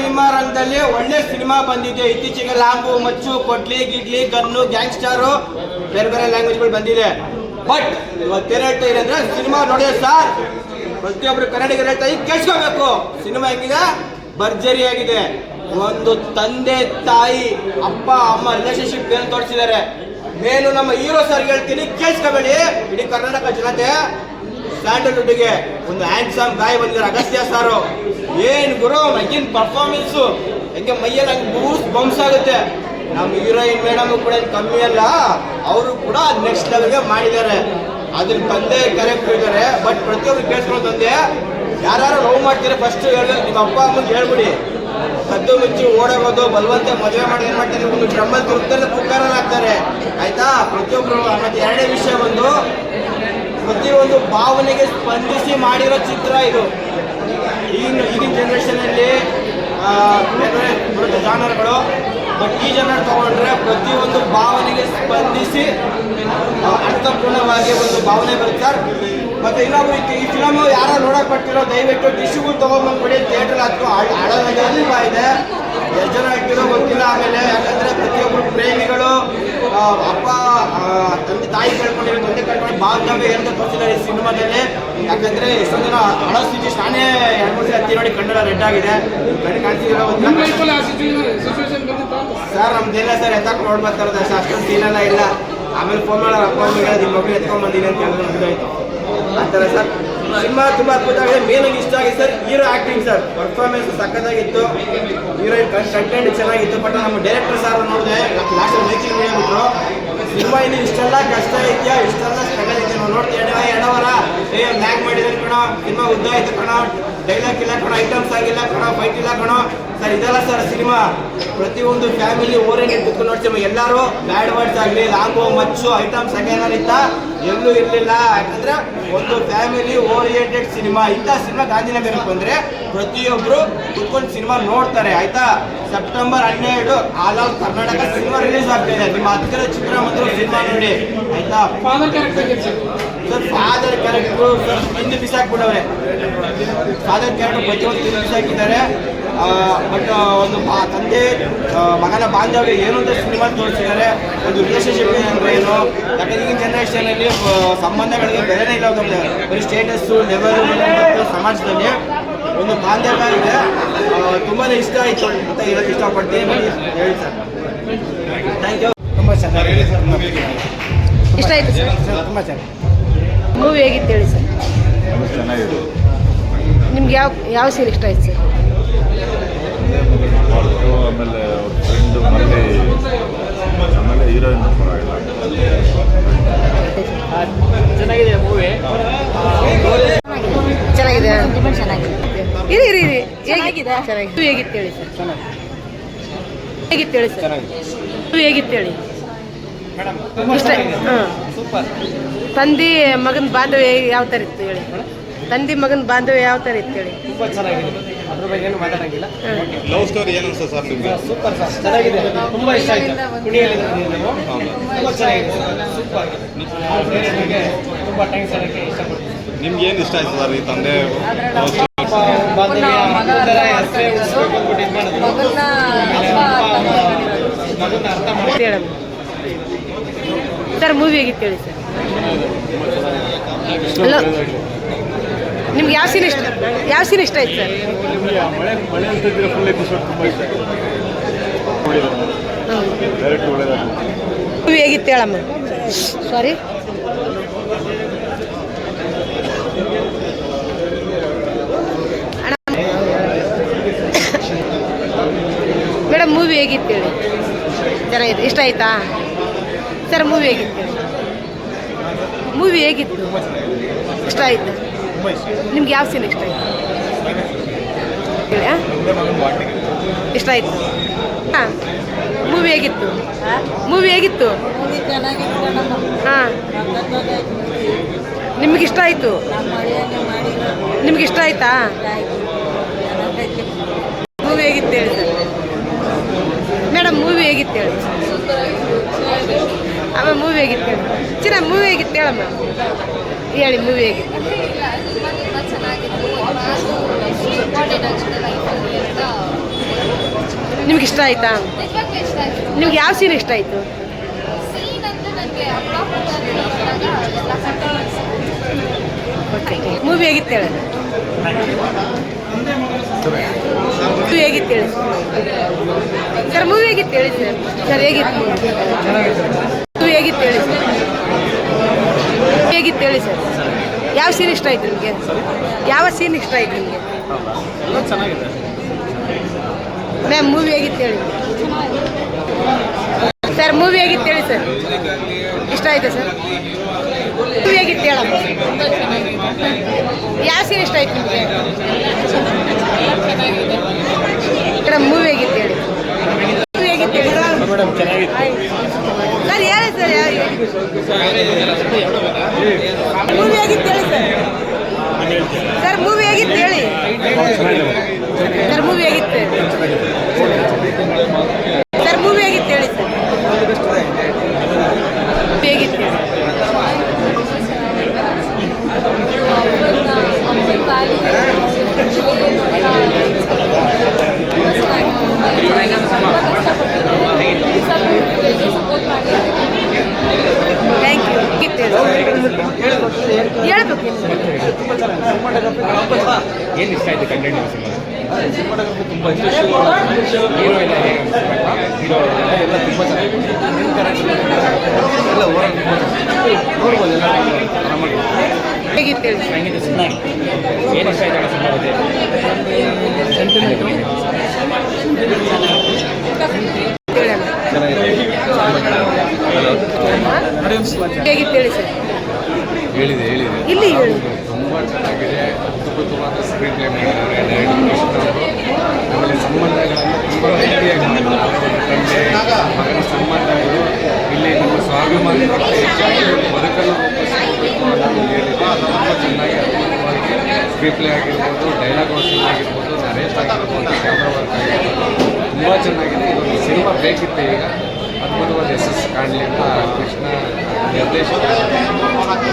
Cinema ರಂಗದಲ್ಲಿ ಒಳ್ಳೆ cinema ಬಂದಿದೆ. ಇತ್ತೀಚೆಗೆ ಲಾಂಗು ಮಚ್ಚು, ಕೊಟ್ಲಿ, ಗಿಡ್ಲಿ, ಗನ್ನು, ಗ್ಯಾಂಗ್ಸ್ಟಾರು, ಬೇರೆ ಬೇರೆ ಲ್ಯಾಂಗ್ವೇಜ್ಗಳು ಬಂದಿದೆ. ಬಟ್ ಇವತ್ತು ಏನ್ ಹೇಳ್ತಾ ಇದೆ ಸಿನಿಮಾ ನೋಡಿದ್ರೆ ಸರ್. ಪ್ರತಿಯೊಬ್ರು ಕನ್ನಡಿಗರು ಹೇಳ್ತಾ ಈಗ ಕೇಳಿಸ್ಕೋಬೇಕು. ಸಿನಿಮಾ ಹೆಂಗಿದೆ? ಭರ್ಜರಿ ಆಗಿದೆ. ಒಂದು ತಂದೆ, ತಾಯಿ, ಅಪ್ಪ, ಅಮ್ಮ ರಿಲೇಶನ್ಶಿಪ್ ಏನು ತೋರಿಸಿದ್ದಾರೆ. ಮೇಲು ನಮ್ಮ ಹೀರೋ ಸರ್ ಹೇಳ್ತೀನಿ, ಕೇಳಿಸ್ಕೋಬೇಡಿ. ಇಡೀ ಕರ್ನಾಟಕ ಜನತೆ ಸ್ಯಾಂಡಲ್ವುಡ್ಗೆ ಒಂದು ಹ್ಯಾಂಡ್ಸಮ್ ಗಾಯ ಬಂದಿದ್ದಾರೆ, ಅಗಸ್ತ್ಯ ಸಾರು ಏನ್ ಗುರು ಮಗಿನ್ ಪರ್ಫಾರ್ಮೆನ್ಸು ಹೆಂಗೆ ಮೈಯಲ್ಲಿ ಹಂಗೆ ಬೂಸ್ ಬಂಪ್ಸ್ ಆಗುತ್ತೆ. ನಮ್ಮ ಹೀರೋಯಿನ್ ಮೇಡಮ್ ಕೂಡ ಕಮ್ಮಿ ಅಲ್ಲ, ಅವರು ಕೂಡ ನೆಕ್ಸ್ಟ್ ಲೆವೆಲ್ಗೆ ಮಾಡಿದ್ದಾರೆ. ಅದ್ರ ತಂದೆ ಕರೆಕ್ಟ್ ಇದ್ದಾರೆ ಬಟ್ ಪ್ರತಿಯೊಬ್ರು ಕೇಳಿಸ್ಕೊಂಡು ತಂದೆ ಯಾರು ಲವ್ ಮಾಡ್ತೀರಾ ಫಸ್ಟ್ ಹೇಳಿ ನಿಮ್ಮ ಅಪ್ಪ ಅಮ್ಮಂಗೆ ಹೇಳ್ಬಿಡಿ. ಕದ್ದು ಮುಚ್ಚಿ ಓಡೋಗೋದು, ಬಲವಂತ ಮದುವೆ ಮಾಡಿ ಏನ್ ಮಾಡ್ತಾರೆ, ಒಂದು ಕ್ರಮದ ತುರ್ತಾರೆ ಕುಕ್ಕರಲ್ಲಿ ಹಾಕ್ತಾರೆ. ಆಯ್ತಾ? ಪ್ರತಿಯೊಬ್ಬರು ಮತ್ತೆ ಎರಡನೇ ವಿಷಯ ಬಂದು, ಪ್ರತಿಯೊಂದು ಭಾವನೆಗೆ ಸ್ಪಂದಿಸಿ ಮಾಡಿರೋ ಚಿತ್ರ ಇದು. ಈಗಿನ ಈಗಿನ ಜನ್ರೇಷನಲ್ಲಿ ಬೇರೆ ಬರುತ್ತೆ ಜಾನರ್ಗಳು ಬಟ್ ಈ ಜನರು ತಗೊಂಡ್ರೆ ಪ್ರತಿಯೊಂದು ಭಾವನೆಗೆ ಸ್ಪಂದಿಸಿ ಅರ್ಥಪೂರ್ಣವಾಗಿ ಒಂದು ಭಾವನೆ ಬರುತ್ತೆ ಸರ್. ಮತ್ತೆ ಇನ್ನೊಬ್ಬರು ಈ- ಫಿಲಮ್ ಯಾರು ನೋಡಕ್ ಬರ್ತಿರೋ, ದಯವಿಟ್ಟು ಟಿಶ್ಯೂಗಳು ತಗೊಂಡ್ಬಂದ್ಬಿಡಿ ಥಿಯೇಟರ್ ಹತ್ತು ಅಲ್ವಾ ಇದೆ. ಎಷ್ಟು ಜನ ಆಗ್ತಿರೋ ಗೊತ್ತಿಲ್ಲ ಆಮೇಲೆ, ಯಾಕಂದ್ರೆ ಪ್ರತಿಯೊಬ್ಬರು ಪ್ರೇಮಿಗಳು ಅಪ್ಪ ತಂದೆ ತಾಯಿ ಕಳ್ಕೊಂಡಿರೋ ಬಾಂಧವ್ಯ ಅಂತ ತೋರಿಸಿದ್ದಾರೆ ಈ ಸಿನಿಮಾದಲ್ಲಿ. ಯಾಕಂದ್ರೆ ಎಷ್ಟೊಂದು ಜನ ಹಳೋ ಸ್ಥಿತಿ ನಾನೇ ಎರಡು ಮೂರು ಹತ್ತಿ ನೋಡಿ ಕನ್ನಡ ರೆಡ್ ಆಗಿದೆ. ಕಣ್ಣು ಸರ್ ನಮ್ದಿಲ್ಲ ಸರ್ ಎತ್ತಾಕ್ ನೋಡ್ ಸರ್ ಅಷ್ಟೊಂದು ಸೀನೆಲ್ಲ ಇಲ್ಲ. ಆಮೇಲೆ ಫೋನ್ ಮಾಡೋ ಅಪ್ಪ ಅಮ್ಮ ನಿಮ್ಮ ಮಗಳು ಎತ್ಕೊಂಡ್ ಬಂದೀನಿ ಅಂತ ಹೇಳಿದ್ರೆ ಮುಗಿದೋಯ್ತು ಅಂತಾರೆ ಸರ್. ಸಿನಿಮಾ ತುಂಬ ಅದ್ಭುತವಾಗಿದೆ. ಮೇನ್ ಇಷ್ಟ ಆಗಿದೆ sir hero acting sir. Performance ಸಕ್ಕತ್ತಾಗಿತ್ತು heroine content ಚೆನ್ನಾಗಿತ್ತು. ಬಟ್ ನಮ್ಮ ಡೈರೆಕ್ಟರ್ ಸರ್ ನೋಡಿದೆ ಲಾಸ್ಟ್ ಮೇಕಿಂಗ್ ಹೇಳ್ಬಿಟ್ರು ಸಿನಿಮಾ ಇನ್ನು ಇಷ್ಟೆಲ್ಲ ಕಷ್ಟ ಇದೆಯಾ? ಇಷ್ಟೆಲ್ಲ ಸ್ಟ್ರಗಲ್ ಇದೆಯಾ? ನಾವು ನೋಡ್ತೀವಿ ಎಡವರ. ಏ ಲ್ಯಾಗ್ ಮಾಡಿದ್ರೆ ಕಣ, ಸಿನಿಮಾ ಉದ್ದ ಆಯ್ತು ಕಣ. ಡೈಲಾಗ್ ಇಲ್ಲ ಕಣ ಐಟಮ್ಸ್ ಆಗಿಲ್ಲ ಕಣ ಫೈಟ್ ಇಲ್ಲ ಕಣ. ಸರ್ ಇದೆಲ್ಲ ಸರ್ ಸಿನಿಮಾ. ಪ್ರತಿಯೊಂದು ಫ್ಯಾಮಿಲಿ ಓರಿಯೆಂಟೆಡ್ ಕುತ್ಕೊಂಡು ನೋಡ್ತೀವಿ ಎಲ್ಲರೂ ಬ್ಯಾಡ್ ವರ್ಡ್ಸ್ ಆಗಲಿ ಲಾಂಗು ಮಚ್ಚು ಐಟಮ್ಸ್ ಇತ್ತ? ಎಲ್ಲೂ ಇರಲಿಲ್ಲ. ಯಾಕಂದ್ರೆ ಒಂದು ಫ್ಯಾಮಿಲಿ ಓರಿಯೆಂಟೆಡ್ ಸಿನಿಮಾ. ಇಂಥ ಸಿನಿಮಾ ಗಾಂಧಿನಗರಕ್ಕೆ ಬಂದ್ರೆ ಪ್ರತಿಯೊಬ್ಬರು ಕುತ್ಕೊಂಡು ಸಿನಿಮಾ ನೋಡ್ತಾರೆ. ಆಯ್ತಾ? ಸೆಪ್ಟೆಂಬರ್ ಹನ್ನೆರಡು all of Karnataka cinema release ಆಗ್ತಾ ಇದೆ. ನಿಮ್ಮ ಹತ್ತಿರ ಚಿತ್ರಮಂದಿರ ಸಿನಿಮಾ ನೋಡಿ. ಆಯ್ತಾ? ಸರ್? ಫಾದರ್ ಕ್ಯಾರೆಕ್ಟರ್ ಸರ್ ಹಿಂದೆ ಬಿಸಾಕ್ಬಿಟ್ಟವ್ರೆ. ಫಾದರ್ ಕ್ಯಾರೆಕ್ಟರ್ ಪ್ರತಿಯೊಂದು ತಿಂದು ಬಿಸಾಕಿದ್ದಾರೆ. ಬಟ್ ಒಂದು ತಂದೆ ಮಗನ ಬಾಂಧವ್ಯ ಏನು ಅಂತ ಸಿನಿಮಾ ತೋರಿಸಿದ್ದಾರೆ ಒಂದು ರಿಲೇಶನ್ಶಿಪ್ ಅಂದ್ರೆ ಏನು? ಯಾಕಂದ್ರೆ ಈಗಿನ ಜನರೇಷನಲ್ಲಿ ಸಂಬಂಧಗಳಿಗೆ ಬೆಲೆನೇ ಇಲ್ಲ ಒಂದು ಬರೀ ಸ್ಟೇಟಸ್ಸು ಲೆವೆಲ್ ಮತ್ತು ಸಮಾಜದಲ್ಲಿ ಒಂದು ಬಾಂಧವ್ಯ ಇದೆ. ತುಂಬಾ ತುಂಬಾನೇ ಇಷ್ಟ ಆಯಿತು ಅಂತ ಹೇಳಕ್ಕೆ ಇಷ್ಟಪಡ್ತೀನಿ. ಬನ್ನಿ ಹೇಳಿ ಸರ್. ಥ್ಯಾಂಕ್ ಯು ತುಂಬ ಚೆನ್ನಾಗಿ ಇಷ್ಟ ಆಯ್ತು ಸರ್. ತುಂಬಾ ಚೆನ್ನಾಗಿ ಮೂವಿ ಹೇಗಿತ್ತು ಹೇಳಿ ಸರ್? ಚೆನ್ನಾಗಿದೆ. ನಿಮ್ಗೆ ಯಾವ ಯಾವ ಸೀರೆ ಇಷ್ಟ ಆಯ್ತು ಸರ್? ಆಮೇಲೆ ಅವ್ರ ಫ್ರೆಂಡ್ ಮಲ್ಲಿ ಆಮೇಲೆ ಹೀರೋಯಿನ್ ಪರವಾಗಿಲ್ಲ ಚೆನ್ನಾಗಿದೆ ಮೂವಿ ಚೆನ್ನಾಗಿದೆ. ತುಂಬ ಚೆನ್ನಾಗಿದೆ. ಇರಿ ಇರಿ ಇರಿ. ಚೆನ್ನಾಗಿದೆ. ಚೆನ್ನಾಗಿದೆ. ಹೇಗಿತ್ತು ಹೇಳಿ ಸರ್? ಹೇಗಿತ್ತು ಹೇಳಿ ಸರ್? ಮೂವಿ ಹೇಗಿತ್ತು ಹೇಳಿ? ಇಷ್ಟ? ಹಾಂ ಸೂಪರ್. ತಂದೆ ಮಗನ ಬಾಂಧವ್ಯ ಯಾವ ಥರ ಇತ್ತು ಹೇಳಿ? ತಂದೆ ಮಗನ ಬಾಂಧವ್ಯ ಯಾವ ಥರ ಇತ್ತು ಹೇಳಿ? ತುಂಬಾ ಚೆನ್ನಾಗಿದೆ. ಅದ್ರ ಬಗ್ಗೆ ಏನು ಮಾತಾಡಂಗಿಲ್ಲ. ಲವ್ ಸ್ಟೋರಿ ಏನು ಅನ್ಸುತ್ತೆ ಸರ್ ನಿಮಗೆ? Super sir. ಚೆನ್ನಾಗಿದೆ. ತುಂಬಾ ಇಷ್ಟ ಆಯ್ತು. ಕುಣಿಯಲ್ಲಿ ನೀವು. ತುಂಬಾ ಚೆನ್ನಾಗಿದೆ ಸೂಪರ್. ನಿಮಗೆ ತುಂಬಾ ಥ್ಯಾಂಕ್ಸ್ ಹೇಳಕ್ಕೆ ಇಷ್ಟಪಡ್ತೀನಿ. ನಿಮ್ಗೆ ಏನು ಇಷ್ಟ ಆಯ್ತು ಸರ್ ಈ ತಂದೆ ಸರ್ ಮೂವಿ ಹೇಗಿತ್ತು ಹೇಳಿ ಸರ್? ನಿಮ್ಗೆ ಯಾವ ಸೀನ್ ಇಷ್ಟ? ಯಾವ ಸೀನ್ ಇಷ್ಟ ಆಯ್ತು ಸರ್? ಮೂವಿ ಹೇಗಿತ್ತು ಹೇಳಮ್ಮ? ಸಾರಿ ಮೇಡಮ್ ಮೂವಿ ಹೇಗಿತ್ತು ಹೇಳಿ? ಚೆನ್ನಾಗಿದೆ. ಇಷ್ಟ ಆಯ್ತಾ? ಸರ್ ಮೂವಿ ಹೇಗಿತ್ತು ಮೂವಿ ಹೇಗಿತ್ತು? ಇಷ್ಟ ಆಯ್ತು? ನಿಮ್ಗೆ ಯಾವ ಸೀನ್ ಇಷ್ಟ ಆಯ್ತು? ಹೇಳಿ ಆ? ಇಷ್ಟ ಆಯ್ತು. ಹಾಂ. ಮೂವಿ ಹೇಗಿತ್ತು? ಮೂವಿ ಹೇಗಿತ್ತು? ಮೂವಿ ಚೆನ್ನಾಗಿತ್ತು ನಮ್ಮ ಹಾಂ ಸಖತ್ತಾಗಿ ನಿಮ್ಗೆ ಇಷ್ಟ ಆಯಿತು? ಇಷ್ಟ ಆಯ್ತಾ. ಮೂವಿ ಹೇಗಿತ್ತು ಹೇಳಿ ಸರ್? ಮೇಡಮ್ ಮೂವಿ ಹೇಗಿತ್ತು ಹೇಳಿ? ಅಮ್ಮ ಮೂವಿ ಹೇಗಿತ್ತು ಹೇಳಿ? ಚಿನ್ನ ಮೂವಿ ಹೇಗಿತ್ತು ಹೇಳಮ್ಮ? ಹೇಳಿ ಮೂವಿ ಹೇಗಿತ್ತು ನಿಮ್ಗೆ ಇಷ್ಟ ಆಯ್ತಾ? ನಿಮ್ಗೆ ಯಾವ ಸೀನ್ ಇಷ್ಟ ಆಯಿತು? ಮೂವಿ ಹೇಗಿತ್ತು ಹೇಳಿ? ಮೂವಿ ಹೇಗಿತ್ತು ಹೇಳಿ? ಸರ್ ಮೂವಿ ಹೇಗಿತ್ತು ಹೇಳಿ ಸರ್ ಸರ್ ಹೇಗಿತ್ತು? ಮೂವಿ ಹೇಗಿತ್ತು ಹೇಳಿ ಸರ್ ಹೇಗಿತ್ತು ಹೇಳಿ ಸರ್? ಯಾವ ಸೀನ್ ಇಷ್ಟ ಆಯ್ತು ನಿಮಗೆ? ಯಾವ ಸೀನ್ ಇಷ್ಟ ಆಯ್ತು ನಿಮಗೆ? ಮ್ಯಾಮ್ ಮೂವಿ ಹೇಗಿತ್ತು ಹೇಳಿ? ಸರ್ ಮೂವಿ ಹೇಗಿತ್ತು ಹೇಳಿ ಸರ್? ಇಷ್ಟ ಆಯ್ತಾ ಸರ್? ಮೂವಿ ಹೇಗಿತ್ತು ಹೇಳಮ್ಮ? ಯಾವ ಸೀನ್ ಇಷ್ಟ ಆಯ್ತು ನಿಮಗೆ? ಮೇಡಮ್ ಮೂವಿ ಹೇಗಿತ್ತು ಹೇಳಿ? ಮೂವಿ ಹೇಗಿತ್ತು ಹೇಳಿ? ಸರ್? ಹೇಳಿ? ಸರ್ ಮೂವಿ ಹೇಗಿತ್ತು ಹೇಳಿ ಸರ್ ಸರ್ ಮೂವಿ ಹೇಗಿತ್ತು ಹೇಳಿ ಸರ್ ಮೂವಿ ಹೇಗಿತ್ತು ಸರ್ ಮೂವಿ ಹೇಗಿತ್ತು ಹೇಳಿ ಸರ್ ಹೇಗಿತ್ತು ಹೇಳಿ ಥ್ಯಾಂಕ್ ಯು ಹೇಗಿತ್ತು ಹೇಳಿ ಹೇಳ್ಬೇಕು ಏನು ಇಷ್ಟ ಆಯ್ತು ಕಂಟೆಂಟ್ ಸಿನಿಮಾ ತುಂಬ ಇಷ್ಟ ಹೀರೋ ಹೀರೋ ಎಲ್ಲ ಎಲ್ಲ ಹೇಗಿತ್ತು ಹೇಳಿ ಹೆಂಗಿದೆ ಚೆನ್ನಾಗಿ ಏನು ಇಷ್ಟ ಆಯ್ತು ಹೇಗಿತ್ತು ಹೇಳಿ ಸರ್? ಹೇಳಿದೆ ಹೇಳಿದೆ. ಇಲ್ಲಿ ಹೇಳಿ. ತುಂಬ ಚೆನ್ನಾಗಿದೆ. ಅದ್ಭುತವಾದ ಸ್ಕ್ರೀನ್ ಪ್ಲೇ ಮಾಡಿದ್ದಾರೆ ಆಮೇಲೆ ಸಂಬಂಧಗಳನ್ನು ತುಂಬ ರೀತಿಯಾಗಿ ಮಾಡಿದ್ದಾರೆ. ತಂದೆ ಮಗನ ಸಂಬಂಧಗಳು ಇಲ್ಲಿ ನಮ್ಮ ಸ್ವಾಭಿಮಾನಿ ಹೆಚ್ಚಾಗಿ ಬದುಕನ್ನು ರೂಪಿಸಬೇಕು ಅನ್ನೋದು ಹೇಳಿದ್ರು. ಅದು ತುಂಬ ಚೆನ್ನಾಗಿ ಅದ್ಭುತವಾಗಿ ಸ್ಕ್ರೀನ್ ಪ್ಲೇ ಆಗಿರ್ಬೋದು ಡೈಲಾಗ್ ವರ್ಕಿಂಗ್ ಆಗಿರ್ಬೋದು ನರೇಶ್ ಆಗಿರ್ಬೋದು ಕ್ಯಾಮ್ರಾ ವರ್ಕ್ ಆಗಿರ್ಬೋದು. ತುಂಬ ಚೆನ್ನಾಗಿದೆ. ಇದೊಂದು ಸಿನಿಮಾ ಬೇಕಿತ್ತು ಈಗ. ಅದ್ಭುತವಾದ ಯಶಸ್ಸು ಕಾಣಲಿ ಅಂತ ಕೃಷ್ಣ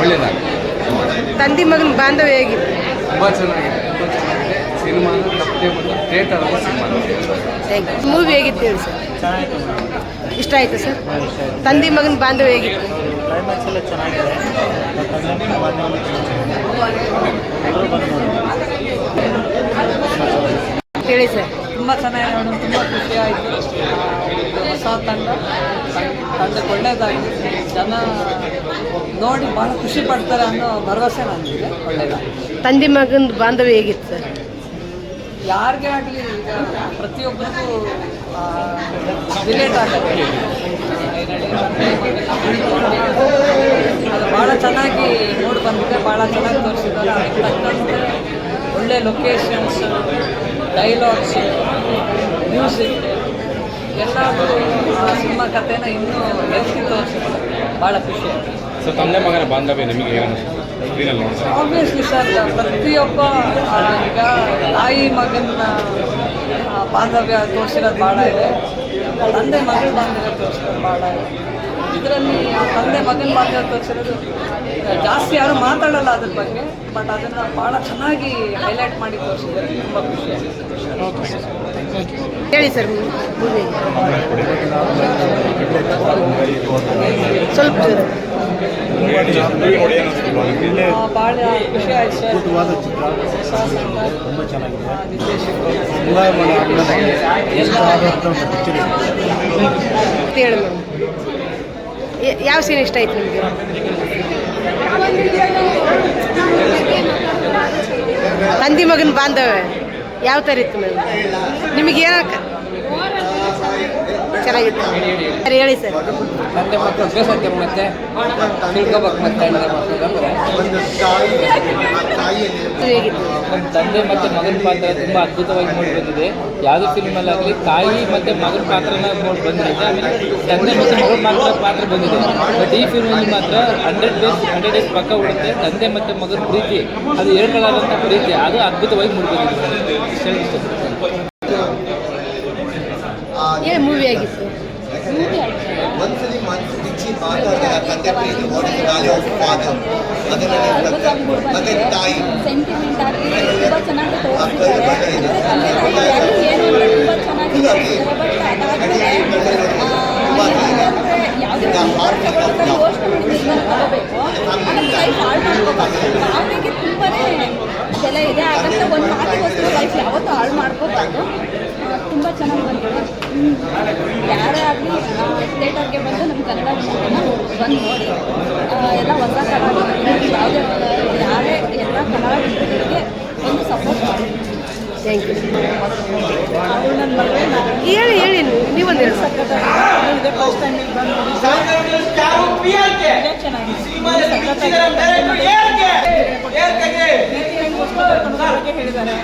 ಒಳ್ಳೆಯದಾಗಿದೆ ತಂದೆ ಮಗನ ಬಾಂಧವ್ಯ ಹೇಗಿತ್ತು ತುಂಬ ಚೆನ್ನಾಗಿದೆ ತುಂಬ ಚೆನ್ನಾಗಿದೆ. ಸಿನಿಮಾ ತಪ್ಪದೆ ಮತ್ತು ಥಿಯೇಟರಲ್ಲಿ ಸಿನಿಮಾ ಥ್ಯಾಂಕ್ ಯು ಮೂವಿ ಹೇಗಿತ್ತು ಹೇಳಿ ಸರ್? ಇಷ್ಟ ಆಯ್ತು ಸರ್? ತಂದೆ ಮಗನ ಬಾಂಧವ್ಯ ಹೇಗಿತ್ತು? ಕ್ಲೈಮ್ಯಾಕ್ಸ್ ಎಲ್ಲ ಚೆನ್ನಾಗಿದೆ. ಹೇಳಿ ಸರ್. ತುಂಬ ಚೆನ್ನಾಗಿ ನೋಡೋದು ತುಂಬ ಖುಷಿ ಆಯಿತು ಹೊಸ ತಂಡ. ತಂಡಕ್ಕೆ ಒಳ್ಳೇದಾಗಿದೆ ಜನ ನೋಡಿ ಭಾಳ ಖುಷಿ ಪಡ್ತಾರೆ ಅನ್ನೋ ಭರವಸೆ ನನಗಿದೆ. ಒಳ್ಳೆಯದಾಗಿ ತಂದೆ ಮಗನ ಬಾಂಧವ್ಯ ಹೇಗಿತ್ತು ಸರ್? ಯಾರಿಗೆ ಆಗಲಿ ಈಗ ಪ್ರತಿಯೊಬ್ಬರಿಗೂ ರಿಲೇಟ್ ಆಗುತ್ತೆ ಅದು ಭಾಳ ಚೆನ್ನಾಗಿ ನೋಡಿ ಬಂದಿದೆ ಭಾಳ ಚೆನ್ನಾಗಿ ತೋರಿಸಿದ್ದಾರೆ. ಅದಕ್ಕೆ ತಕ್ಕಂತೆ ಒಳ್ಳೆ ಲೊಕೇಶನ್ಸ್ ಡೈಲಾಗ್ಸ್ ಮ್ಯೂಸಿಕ್ ಎಲ್ಲ ಆ ಸಿನಿಮಾ ಕಥೆನ ಇನ್ನೂ ಎತ್ತಿ ತೋರಿಸಿದ್ರು ಭಾಳ ಖುಷಿ ಸೊ ತಂದೆ ಮಗನ ಬಾಂಧವ್ಯ ನಿಮಗೆ ಆಬ್ವಿಯಸ್ಲಿ ಸರ್ ಪ್ರತಿಯೊಬ್ಬ ಈಗ ತಾಯಿ ಮಗನ ಬಾಂಧವ್ಯ ತೋರಿಸಿರೋದು ಭಾಳ ಇದೆ. ತಂದೆ ಮಗನ ಬಾಂಧವ್ಯ ತೋರಿಸಿರೋದು ಭಾಳ ಇದೆ. ಇದರಲ್ಲಿ ತಂದೆ ಮಗನ ಬಾಂಧವ್ಯ ತೋರಿಸಿರೋದು ಜಾಸ್ತಿ ಯಾರು ಮಾತಾಡಲ್ಲ ಅದ್ರ ಬಗ್ಗೆ ಬಟ್ ಅದನ್ನು ಭಾಳ ಚೆನ್ನಾಗಿ ಹೈಲೈಟ್ ಮಾಡಿ ತೋರಿಸಿದ್ದಾರೆ. ತುಂಬ ಖುಷಿ ಹೇಳಿ ಸರ್ ಸ್ವಲ್ಪ ಭಾಳ ಖುಷಿ ಆಯ್ತು ಸರ್. ತುಂಬ ಚೆನ್ನಾಗಿದೆ ಹೇಳು ಯಾವ ಸೀನ್ ಇಷ್ಟ ಆಯ್ತು ನಿಮಗೆ? ತಂದಿ ಮಗನ ಬಾಂಧವ್ಯ ಯಾವ ಥರ ಇತ್ತು ಮೇಡಮ್? ನಿಮಗೆ ಏನ ಚೆನ್ನಾಗಿತ್ತು. ಸರ್ ಹೇಳಿ ಸರ್. ತಂದೆ ಮಕ್ಕಳು ಮತ್ತೆ? ತಿಳ್ಕೊಬೇಕು ಮತ್ತೆ ಅಣ್ಣ ಹೇಗಿತ್ತು ತಂದೆ ಮತ್ತು ಮಗನ ಪಾತ್ರ ತುಂಬ ಅದ್ಭುತವಾಗಿ ನೋಡಿ ಬಂದಿದೆ. ಯಾವುದೇ ಫಿಲ್ಮಲ್ಲಾಗಲಿ ತಾಯಿ ಮತ್ತು ಮಗನ ಪಾತ್ರನ ನೋಡಿ ಬಂದಿರುತ್ತೆ. ಆಮೇಲೆ ತಂದೆ ಮತ್ತು ಮಗನ ಮಾತ್ರ ಪಾತ್ರ ಬಂದಿದೆ. ಬಟ್ ಈ ಫಿಲ್ಮಲ್ಲಿ ಮಾತ್ರ ಹಂಡ್ರೆಡ್ ಡೇಸ್ ಹಂಡ್ರೆಡ್ ಡೇಸ್ ಪಕ್ಕ ಉಡುತ್ತೆ ತಂದೆ ಮತ್ತು ಮಗನ ಪ್ರೀತಿ ಅದು ಹೇಳ್ಕೊಳ್ಳಾದಂಥ ಪ್ರೀತಿ ಅದು ಅದ್ಭುತವಾಗಿ ಮೂಡಿ ಬಂದಿದೆ. ಮೂವಿ ಆಗಿತ್ತು. ಮೂವಿ ಆಗಿತ್ತು. ಒಂದ್ಸಲಿ ಮನಸ್ಸು ಬಿಚ್ಚಿ ಮಾತಾಡಿದಾಗ ತಂದೆ ಪ್ರೀತಿ ವಾಟ್ ಇಸ್ ವ್ಯಾಲ್ಯೂ ಆಫ್ ಮತ್ತೆ ತಾಯಿ ತುಂಬಾನೇ ಇದೆ. ಹಾಗಂತ ಒಂದು ಮಾತಿಗೋಸ್ಕರ ಲೈಫ್ ಯಾವತ್ತೂ ಹಾಳು ಮಾಡ್ಕೋಬಾರ್ದು. ತುಂಬ ಚೆನ್ನಾಗಿ ಯಾರೇ ಆಗಲಿ ಥಿಯೇಟರ್ಗೆ ಬಂದು ನಮ್ಮ ಕನ್ನಡ ಮೂವಿನ ಬಂದು ನೋಡಿ. ಆ, ಎಲ್ಲ ಹೊಸ ಕಲಾವಿದರಿಗೆ ಯಾವುದೇ ಒಂದು- ಯಾರೇ ಎಲ್ಲ ಕಲಾವಿದರಿಗೆ ಒಂದು ಸಪೋರ್ಟ್ ಮಾಡಿ. ಥ್ಯಾಂಕ್ ಯು ನನ್ನ ಮದುವೆ ನಾನು ಹೇಳಿ ಹೇಳಿ ನೀವೊಂದು ಹೇಳಿ. ಇದೇ ಫಸ್ಟ್ ಟೈಮ್ ಇಲ್ಲಿ ಬಂದು ಇದೇ ಚೆನ್ನಾಗಿದೆ. ಹೇಳಿದ್ದಾರೆ.